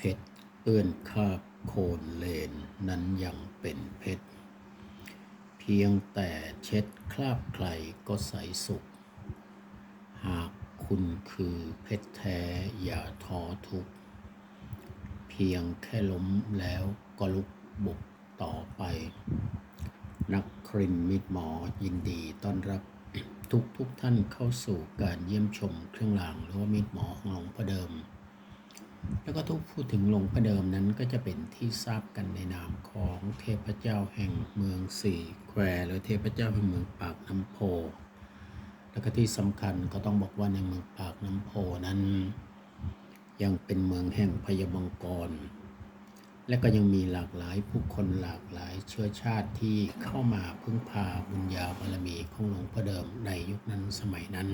เพชรเอื้อนคาบโคนเลนนั้นยังเป็นเพชร เพียงแต่เช็ดคราบใครก็ใสสุข หากคุณคือเพชรแท้อย่าท้อทุกเพียงแค่ล้มแล้วก็ลุกบุกต่อไป นักครินมิตรหมอยินดีต้อนรับทุกทุกท่านเข้าสู่การเยี่ยมชมเครื่องรางหรือว่ามิตรหมอของหลวงพ่อเดิม แล้วก็ทุกพูดถึงหลวงพ่อเดิมนั้นก็จะเป็นที่ทราบกันในนามของเทพเจ้าแห่งเมืองสี่แควหรือเทพเจ้าแห่งเมืองปากน้ำโพ แล้วก็ที่สำคัญก็ต้องบอกว่าในเมืองปากน้ำโพนั้น ยังเป็นเมืองแห่งพยามังกร และก็ยังมีหลากหลายผู้คนหลากหลายเชื้อชาติที่เข้ามาพึ่งพาบุญญาบารมีของหลวงพ่อเดิมในยุคนั้นสมัยนั้น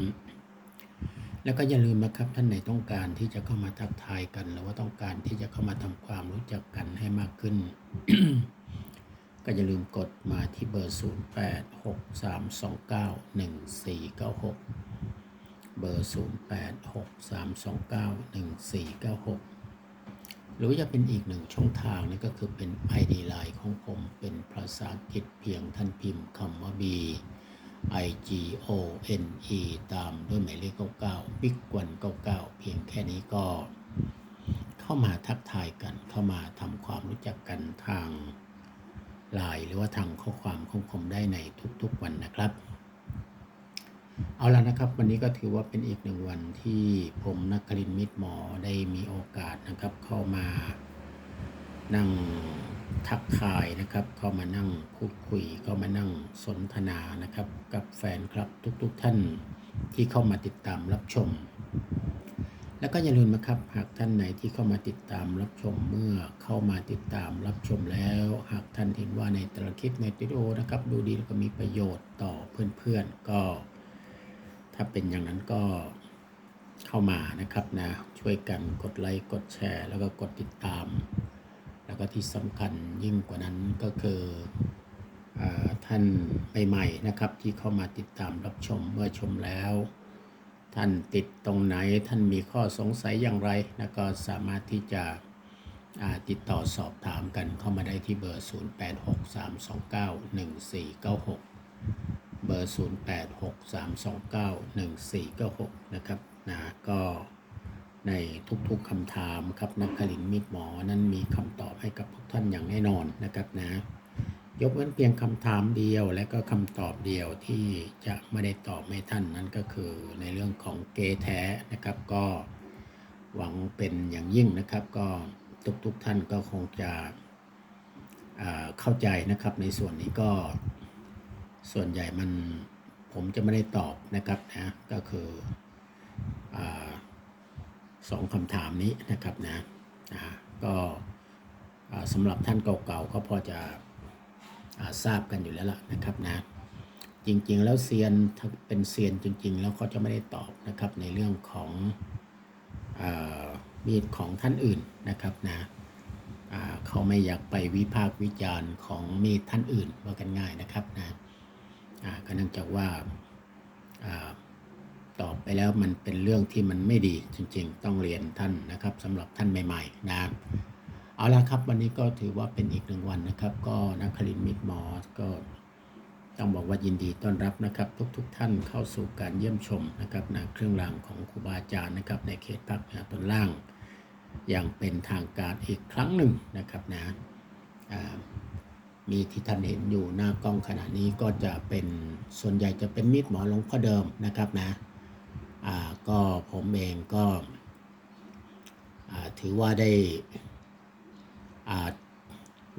แล้วก็อย่าลืมนะครับท่านไหนต้องการที่จะเข้ามาทักทายกัน หรือว่าต้องการที่จะเข้ามาทำความรู้จักกันให้มากขึ้น ก็อย่าลืมกดมาที่เบอร์ 0 8 6 3 2 9 1 4 9 6 เบอร์ 0 8 6 3 2 9 1 4 9 6 หรือว่าจะเป็นอีกหนึ่งช่องทางนั่นก็คือเป็น ID Line ของผมเป็นภาษาอังกฤษเพียงท่านพิมพ์คำว่า B I G O N E ตามด้วยหมายเลข99บิ๊กกวน99 เพียงแค่นี้ก็เข้ามาทักทายกัน เข้ามาทำความรู้จักกันทางไลน์หรือว่าทางข้อความของผมได้ในทุกๆวันนะครับ เอาละนะครับ วันนี้ก็ถือว่าเป็นอีกหนึ่งวันที่ผมนักครินมิตรหมอได้มีโอกาสนะครับเข้ามา นั่งทักทายนะครับเข้ามานั่งพูดคุยเขามานั่งสนทนานะครับ กับแฟนครับทุกๆท่านที่เข้ามาติดตามรับชม แล้วก็อย่าลืมนะครับ หากท่านไหนที่เข้ามาติดตามรับชมเมื่อเข้ามาติดตามรับชมแล้ว หากท่านเห็นว่าในแต่ละคลิปในวิดีโอนะครับ ดูดีแล้วก็มีประโยชน์ต่อเพื่อนๆก็ ถ้าเป็นอย่างนั้นก็เข้ามานะครับนะช่วยกันกดไลค์กดแชร์ แล้วก็กดติดตาม แล้วก็ที่สำคัญยิ่งกว่านั้นก็คืออท่านใหม่ๆนะครับ ที่เข้ามาติดตามรับชมเมื่อชมแล้ว ท่านติดตรงไหนท่านมีข้อสงสัยอย่างไรแล้วก็สามารถที่จะติดต่อสอบถามกันเข้ามาได้ที่เบอร์ 0863291496 เบอร์ 0863291496 นะครับนะก็ ในทุกๆคำถามครับนักคลินมิตรหมอนั้นมีคำตอบให้กับทุกท่านอย่างแน่นอนนะครับนะ ยกเว้นเพียงคำถามเดียวและก็คำตอบเดียวที่จะไม่ได้ตอบให้ท่านนั่นก็คือในเรื่องของเกแท้นะครับก็หวังเป็นอย่างยิ่งนะครับ ก็ทุกๆท่านก็คงจะเข้าใจนะครับในส่วนนี้ก็ส่วนใหญ่มันผมจะไม่ได้ตอบนะครับนะก็คืออ สองคำถามนี้นะครับนะก็สำหรับท่านเก่าๆก็พอจะอทราบกันอยู่แล้วล่ะนะครับนะจริงๆ แล้วเซียนถ้าเป็นเซียนจริง ๆ แล้วเขาจะไม่ได้ตอบนะครับในเรื่องของอมีดของท่านอื่นนะครับนะเขาไม่อยากไปวิพากษ์วิจารณ์ของมีดท่านอื่นว่ากันง่ายนะครับนะก็เนื่องจากว่า ตอบไปแล้วมันเป็นเรื่องที่มันไม่ดีจริง ๆ ต้องเรียนท่านนะครับสำหรับท่านใหม่ ๆ นะเอาละครับวันนี้ก็ถือว่าเป็นอีกหนึ่งวันนะครับ ก็นักคลินมิตรหมอก็ต้องบอกว่ายินดีต้อนรับนะครับ ทุกๆทท่านเข้าสู่การเยี่ยมชมนะครับนะเครื่องรางของครูบาอาจารย์นะครับ ในเขตภาคเหนือตอนล่าง อย่างเป็นทางการอีกครั้งหนึ่งนะครับนะอ่ามีที่ท่านเห็นอยู่หน้ากล้องขณะนี้ก็จะเป็นส่วนใหญ่จะเป็นมีดหมอหลวงพ่อเดิมนะครับนะอ่า ก็ผมเองก็ถือว่าได้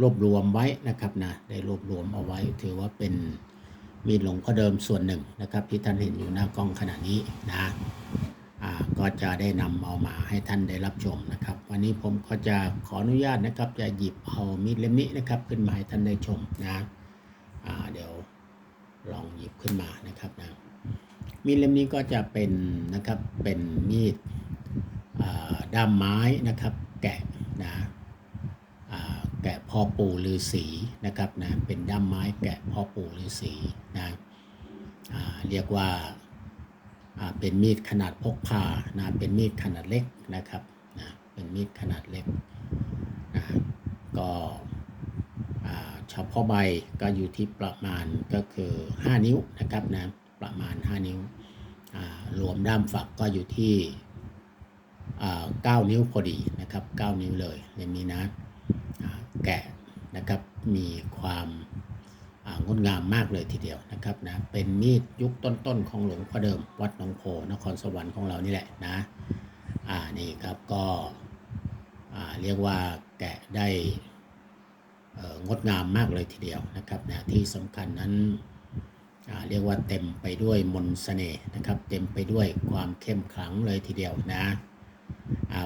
รวบรวมไว้นะครับนะได้รวบรวมเอาไว้ ถือว่าเป็นมีดหลวงพ่อเดิมส่วนหนึ่งนะครับ ที่ท่านเห็นอยู่หน้ากล้องขณะนี้นะก็จะได้นำเอามาให้ท่านได้รับชมนะครับ วันนี้ผมก็จะขออนุญาตนะครับ จะหยิบเอามีดเล่มนี้นะครับ ขึ้นมาให้ท่านได้ชมนะเดี๋ยวลองหยิบขึ้นมานะครับนะ มีดเล่มนี้ก็จะเป็นนะครับเป็นมีดด้ามไม้นะครับ แกะนะแกะพ่อปู่ฤาษีนะครับนะเป็นด้ามไม้แกะพ่อปู่ฤาษีนะเรียกว่าเป็นมีดขนาดพกพานะเป็นมีดขนาดเล็กนะครับนะเป็นมีดขนาดเล็กนะก็เฉพาะใบก็อยู่ที่ประมาณก็คือ 5 นิ้วนะครับนะ ประมาณ 5 นิ้วรวมด้ามฝักก็อยู่ที่อ่า9นิ้วพอดีนะครับ 9 นิ้วเลยเล่มนี้นะแกะนะครับมีความงดงามมากเลยทีเดียวนะครับนะเป็นมีดยุคต้นๆของหลวงพ่อเดิมวัดหนองโพนครสวรรค์ของเรานี่แหละนะอ่านี่ครับก็เรียกว่าแกะได้งดงามมากเลยทีเดียวนะครับนะที่สำคัญนั้น เรียกว่าเต็มไปด้วยมนต์เสน่ห์นะครับ เต็มไปด้วยความเข้มขลังเลยทีเดียวนะ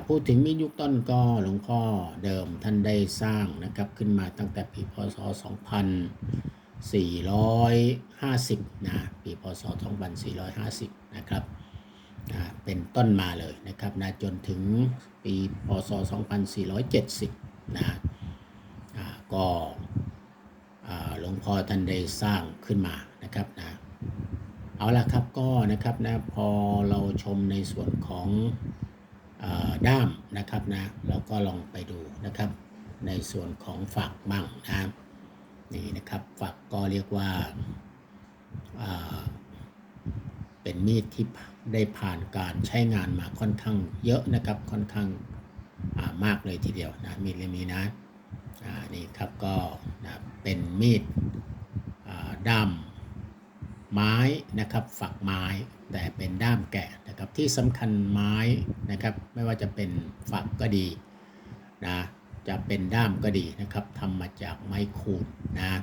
พูดถึงมีดยุคต้นก็หลวงพ่อเดิมท่านได้สร้างนะครับขึ้นมาตั้งแต่ปีพศ 2450 นะ ปีพศ 2450 นะครับเป็นต้นมาเลยนะครับนะจนถึงปีพศ 2470 นะอ่าก็หลวงพ่อท่านได้สร้างขึ้นมา นะครับนะเอาละครับก็นะครับนะพอเราชมในส่วนของอด้ามนะครับนะเราก็ลองไปดูนะครับ ในส่วนของฝักบ้างนะนี่นะครับฝักก็เรียกว่าเอ่อเป็นมีดที่ได้ผ่านการใช้งานมาค่อนข้างเยอะนะครับค่อนข้างามากเลยทีเดียวนะมีดเล่มนี้นะนี่ครับก็นะเป็นมีดด้าม ไม้นะครับฝักไม้แต่เป็นด้ามแกะนะครับที่สำคัญไม้นะครับไม่ว่าจะเป็นฝักก็ดีนะจะเป็นด้ามก็ดีนะครับทำมาจากไม้คูนนะ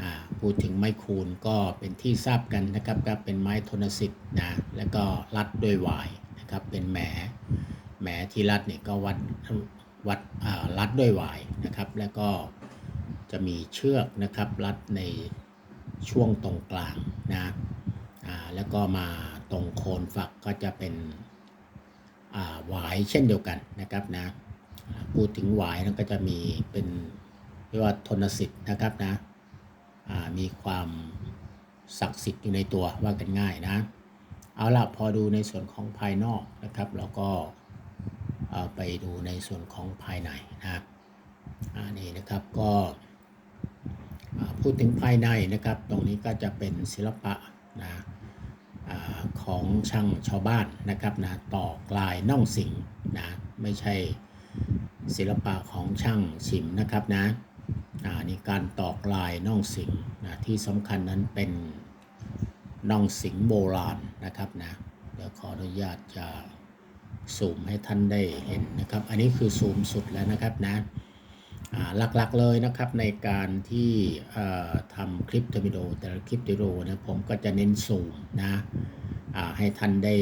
อ่าพูดถึงไม้คูนก็เป็นที่ทราบกันนะครับก็เป็นไม้ทนสิทธิ์นะแล้วก็รัดด้วยหวายนะครับเป็นแหมแหมที่รัดเนี่ยก็วัดวัดอ่ารัดด้วยหวายนะครับ แล้วก็จะมีเชือกนะครับรัดใน ช่วงตรงกลางนะแล้วก็มาตรงโคนฝักก็จะเป็นหวายเช่นเดียวกันนะครับนะพูดถึงหวายนั้นก็จะมีเป็นเรียกว่าทนสิทธิ์นะครับนะมีความศักดิ์สิทธิ์อยู่ในตัวว่ากันง่ายนะ เอาล่ะพอดูในส่วนของภายนอกนะครับเราก็ไปดูในส่วนของภายในนะครับนี่นะครับก็ พูดถึงภายในนะครับ ตรงนี้ก็จะเป็นศิลปะนะของช่างชาวบ้านนะครับนะตอกลายน่องสิงนะไม่ใช่ศิลปะของช่างฉิมนะครับนะอ่านี่การตอกลายน่องสิงนะที่สำคัญนั้นเป็นน่องสิงโบราณนะครับนะเดี๋ยวขออนุญาตจะซูมให้ท่านได้เห็นนะครับ อันนี้คือซูมสุดแล้วนะครับนะ หลักๆเลยนะครับในการที่ทำคลิปวิดีโอแต่ละคลิปวิดีโอนะผมก็จะเน้นซูมนะให้ท่านได้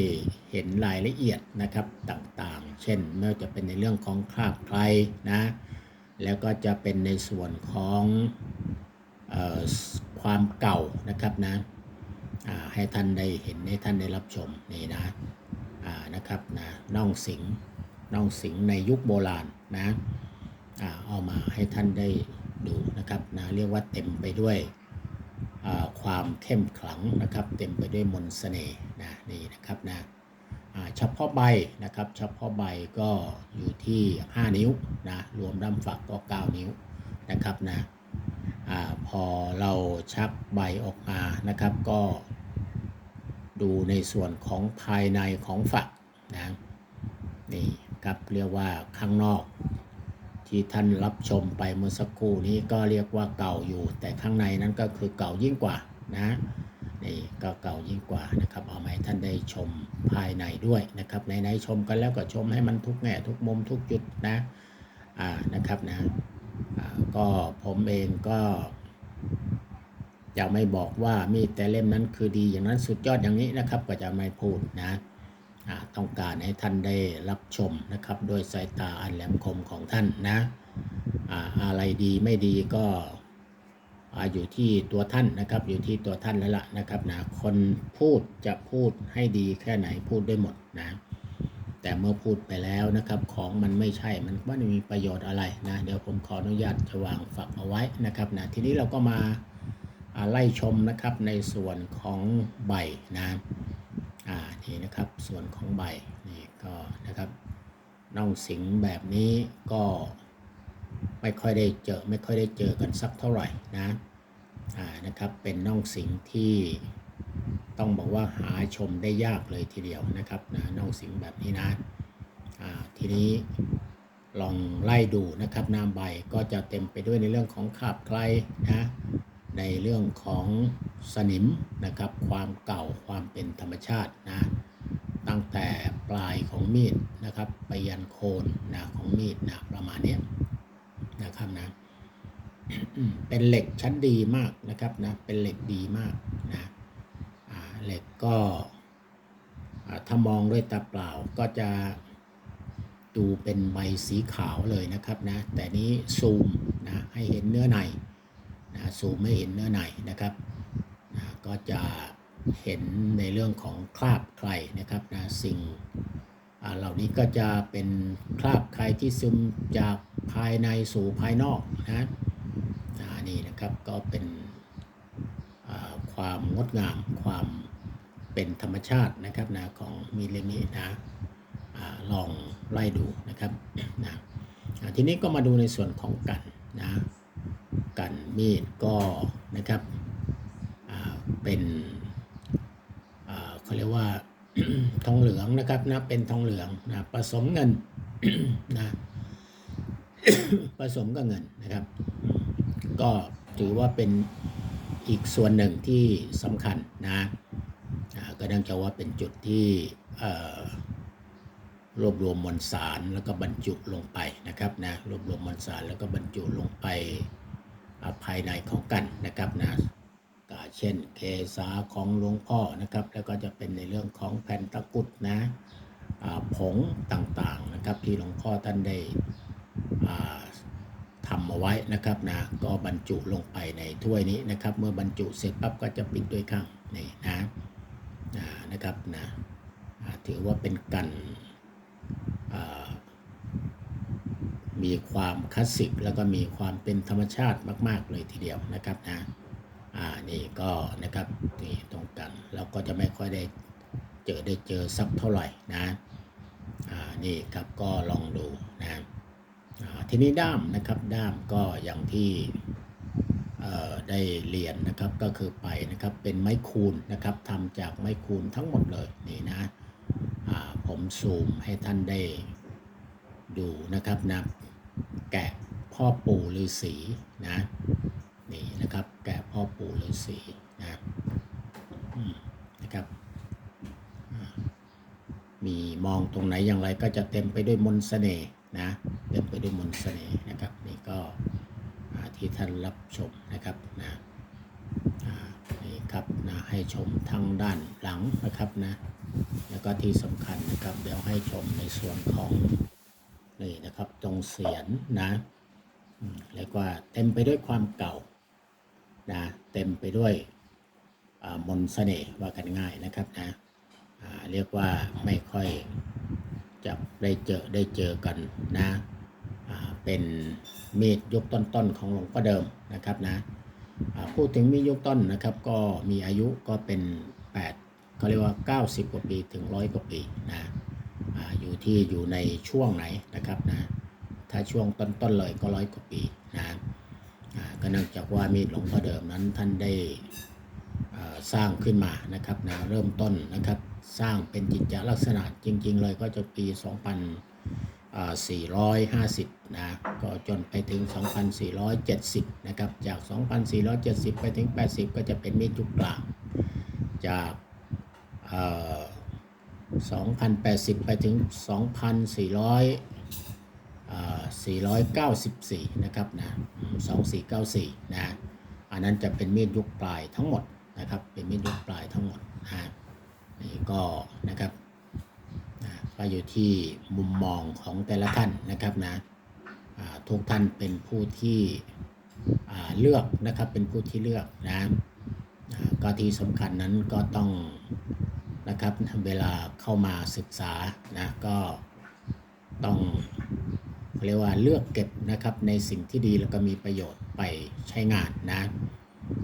เห็นรายละเอียดนะครับต่างๆ เช่นไม่ว่าจะเป็นในเรื่องของคราบใครนะแล้วก็จะเป็นในส่วนของออความเก่านะครับนะให้ท่านได้เห็นให้ท่านได้รับชมนี่นะนะครับนะน่องสิงน่องสิงในยุคโบราณนะ เอามาให้ท่านได้ดูนะครับนะเรียกว่าเต็มไปด้วยความเข้มขลังนะครับ เต็มไปด้วยมนต์เสน่ห์นะนี่นะครับนะเฉพาะใบนะครับเฉพาะใบก็อยู่ที่ 5 นิ้วนะรวมด้ามฝักก็ 9 นิ้วนะครับนะอพอเราชักใบออกมานะครับ ก็ดูในส่วนของภายในของฝักนะนี่ครับเรียกว่าข้างนอก ที่ท่านรับชมไปเมื่อสักครู่นี้ก็เรียกว่าเก่าอยู่ แต่ข้างในนั้นก็คือเก่ายิ่งกว่านะนี่ก็เก่ายิ่งกว่านะครับ เอามาให้ท่านได้ชมภายในด้วยนะครับในในๆชมกันแล้วก็ชมให้มันทุกแง่ทุกมุมทุกจุดนะอ่านะครับนะก็ผมเองก็จะไม่บอกว่ามีดแต่เล่มนั้นคือดีอย่างนั้นสุดยอดอย่างนี้นะครับ ก็จะไม่พูดนะ ต้องการให้ท่านได้รับชมนะครับด้วยสายตาอันแหลมคมของท่านนะอ่าอะไรดีไม่ดีก็ออยู่ที่ตัวท่านนะครับ อยู่ที่ตัวท่านแล้วล่ะนะครับนะคนพูดจะพูดให้ดีแค่ไหนพูดได้หมดนะแต่เมื่อพูดไปแล้วนะครับ ของมันไม่ใช่มันไม่มีประโยชน์อะไรนะเดี๋ยวผมขออนุญาตจะวางฝักเอาไว้นะครับนะทีนี้เราก็มาไล่ชมนะครับในส่วนของใบนะ อ่านี่นะครับส่วนของใบนี่ก็นะครับน่องสิงแบบนี้ก็ไม่ค่อยได้เจอไม่ค่อยได้เจอกันสักเท่าไหร่นะอ่านะครับเป็นน่องสิงที่ต้องบอกว่าหาชมได้ยากเลยทีเดียวนะครับนะน่องสิงแบบนี้นะอ่าทีนี้ลองไล่ดูนะครับหน้าใบก็จะเต็มไปด้วยในเรื่องของขาบไกลนะ ในเรื่องของสนิมนะครับ ความเก่าความเป็นธรรมชาตินะตั้งแต่ปลายของมีดนะครับไปยันโคนนะของมีดนะประมาณนี้นะครับนะเป็นเหล็กชั้นดีมากนะครับนะเป็นเหล็กดีมากนะเหล็กก็ถ้ามองด้วยตาเปล่าก็จะดูเป็นใบสีขาวเลยนะครับนะแต่นี้ซูมนะให้เห็นเนื้อใน นะซูมไม่เห็นเนื้อในนะครับนะก็จะเห็นในเรื่องของคราบใครนะครับนะสิ่งเหล่านี้ก็จะเป็นคราบใครที่ซึมจากภายในสู่ภายนอกนะนี่นะครับก็เป็นความงดงามความเป็นธรรมชาตินะครับนะของมิเลมินะลองไล่ดูนะครับนะทีนี้ก็มาดูในส่วนของกันนะ กันมีดก็นะครับเป็นเขาเรียกว่าทองเหลืองนะครับนะเป็นทองเหลืองนะผสมเงินนะผสมกับเงินนะครับ ก็ถือว่าเป็นอีกส่วนหนึ่งที่สำคัญนะก็เนื่องจากว่าเป็นจุดที่รวบรวมมวลสารแล้วก็บรรจุลงไปนะครับนะรวบรวมมวลสารแล้วก็บรรจุลงไป ภายในของกันนะครับนะก็เช่นเกษาของหลวงพ่อนะครับ แล้วก็จะเป็นในเรื่องของแผ่นตะกุดนะผงต่างๆนะครับที่หลวงพ่อท่านได้ทำเอาไว้นะครับนะก็บรรจุลงไปในถ้วยนี้นะครับ เมื่อบรรจุเสร็จปั๊บก็จะปิดด้วยข้างนี่นะนะครับนะถือว่าเป็นกันอ่า มีความคลาสสิกแล้วก็มีความเป็นธรรมชาติมาก ๆ เลยทีเดียวนะครับนะอ่านี่ก็นะครับนี่ตรงกันเราก็จะไม่ค่อยได้เจอได้เจอสักเท่าไหร่นะอ่านี่ครับก็ลองดูนะอ่าทีนี้ด้ามนะครับด้ามก็อย่างที่ได้เรียนนะครับก็คือไปนะครับเป็นไม้คูนนะครับทำจากไม้คูนทั้งหมดเลยนี่นะผมซูมให้ท่านได้ ดูนะครับนะแกะพ่อปู่ฤาษีนะนี่นะครับแกะพ่อปู่ฤาษีนะนะครับมีมองตรงไหนอย่างไรก็จะเต็มไปด้วยมนต์เสน่ห์นะเต็มไปด้วยมนต์เสน่ห์นะครับนี่ก็ที่ท่านรับชมนะครับนะนี่ครับนะให้ชมทางด้านหลังนะครับนะแล้วก็ที่สำคัญนะครับเดี๋ยวให้ชมในส่วนของ นี่นะครับตรงเสียนนะอืมเรียกว่าเต็มไปด้วยความเก่านะเต็มไปด้วยมนต์เสน่ห์ว่ากันง่ายนะครับนะเรียกว่าไม่ค่อยจะได้เจอได้เจอกันนะเป็นมีดยุคต้นๆของหลวงพ่อเดิมนะครับนะพูดถึงมีดยุคต้นนะครับ ก็มีอายุก็เป็น8เขาเรียกว่า 90 กว่าปีถึงร้อยกว่าปีนะ อยู่ที่อยู่ในช่วงไหนนะครับนะถ้าช่วงต้นๆเลยก็ร้อยกว่าปีนะก็เนื่องจากว่ามีดหลวงพ่อเดิมนั้นท่านได้สร้างขึ้นมานะครับนะเริ่มต้นนะครับสร้างเป็นจิตจลักษณะจริง ๆ เลยก็จะปี 2450 นะ ก็จนไปถึง 2470 นะครับ จาก 2470 ไปถึง 80 ก็จะเป็นมีดยุคกลาง จาก 2080 ไปถึง2,400 494 นะครับนะ 2494 นะ อันนั้นจะเป็นมีดยุคปลายทั้งหมดนะครับ เป็นมีดยุคปลายทั้งหมดนะนี่ก็นะครับนะก็อยู่ที่มุมมองของแต่ละท่านนะครับนะทุกท่านเป็นผู้ที่เลือกนะครับ เป็นผู้ที่เลือกนะก็ที่สำคัญนั้นก็ต้อง นะครับเวลาเข้ามาศึกษานะก็ต้องเรียกว่าเลือกเก็บนะครับในสิ่งที่ดีแล้วก็มีประโยชน์ไปใช้งานนะ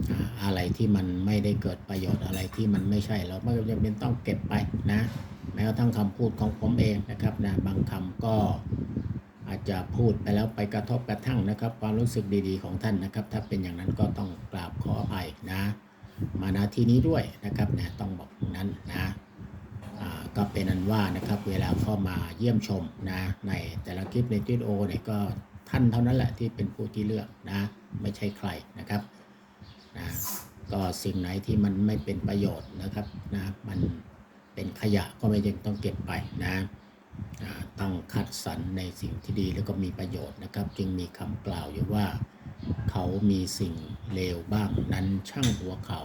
อ่าอะไรที่มันไม่ได้เกิดประโยชน์อะไรที่มันไม่ใช่ เราไม่จำเป็นต้องเก็บไปนะแม้กระทั่งคำพูดของผมเองนะครับนะบางคำก็อาจจะพูดไปแล้วไปกระทบกระทั่งนะครับ ความรู้สึกดีๆของท่านนะครับ ถ้าเป็นอย่างนั้นก็ต้องกราบขออภัยนะ มาณที่นี้ด้วยนะครับนะต้องบอกนั้นนะก็เป็นอันว่านะครับเวลาเข้ามาเยี่ยมชมนะในแต่ละคลิปในวิดีโอเนี่ยก็ท่านเท่านั้นแหละที่เป็นผู้ที่เลือกนะไม่ใช่ใครนะครับนะก็สิ่งไหนที่มันไม่เป็นประโยชน์นะครับนะมันเป็นขยะก็ไม่ยังต้องเก็บไปนะต้องคัดสรรในสิ่งที่ดีแล้วก็มีประโยชน์นะครับ จึงมีคำกล่าวอยู่ว่าเขามีสิ่ง เลวบ้างนั้นช่างหัวเขา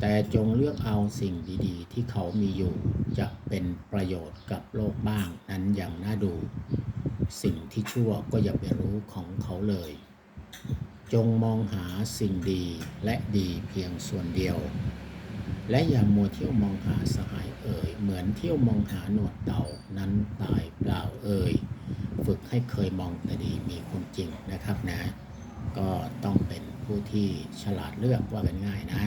แต่จงเลือกเอาสิ่งดีๆ ที่เขามีอยู่ จะเป็นประโยชน์กับโลกบ้างนั้นอย่างน่าดู สิ่งที่ชั่วก็อย่าไปรู้ของเขาเลย จงมองหาสิ่งดีและดีเพียงส่วนเดียว และอย่ามัวเที่ยวมองหาสหายเอ่ย เหมือนเที่ยวมองหาหนวดเต่านั้นตายเปล่าเอ่ย ฝึกให้เคยมองแต่ดีมีคนจริงนะครับนะ ก็ต้องเป็น ผู้ที่ฉลาดเลือกว่ากันง่ายนะ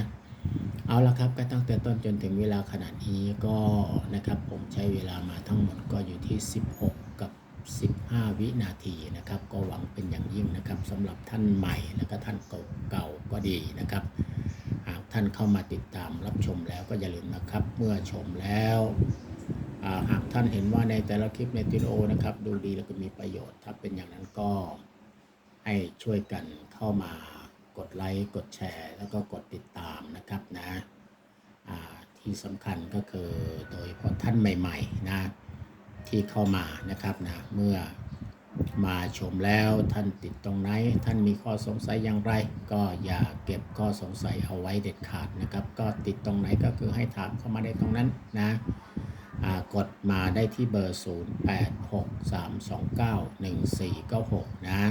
เอาละครับก็ตั้งแต่ต้นจนถึงเวลาขนาดนี้ก็นะครับผมใช้เวลามาทั้งหมดก็อยู่ที่ 16 กับ 15 วินาทีนะครับ ก็หวังเป็นอย่างยิ่งนะครับสำหรับท่านใหม่และก็ท่านเก่าๆก็ดีนะครับหากท่านเข้ามาติดตามรับชมแล้วก็อย่าลืมนะครับ เมื่อชมแล้วหากท่านเห็นว่าในแต่ละคลิปในวิดีโอนะครับ ดูดีแล้วก็มีประโยชน์ ถ้าเป็นอย่างนั้นก็ให้ช่วยกันเข้ามา กดไลค์กดแชร์ แล้วก็กดติดตามนะครับนะที่สำคัญก็คือโดยพาะท่านใหม่ๆนะที่เข้ามานะครับนะเมื่อมาชมแล้วท่านติดตรงไหน ท่านมีข้อสงสัยอย่างไร ก็อย่าเก็บข้อสงสัยเอาไว้เด็ดขาดนะครับ ก็ติดตรงไหนก็คือให้ถามเข้ามาได้ตรงนั้นนะกดมาได้ที่เบอร์ 0863291496 นะ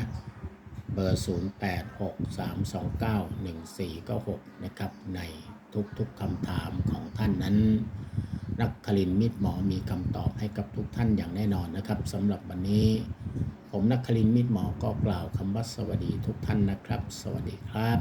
เบอร์ 0863291496 นะครับ ในทุกๆคำถามของท่านนั้น นักคลินมิตรหมอมีคำตอบให้กับทุกท่านอย่างแน่นอนนะครับสำหรับวันนี้ ผมนักคลินมิตรหมอก็กล่าวคำว่าสวัสดีทุกท่านนะครับ สวัสดีครับ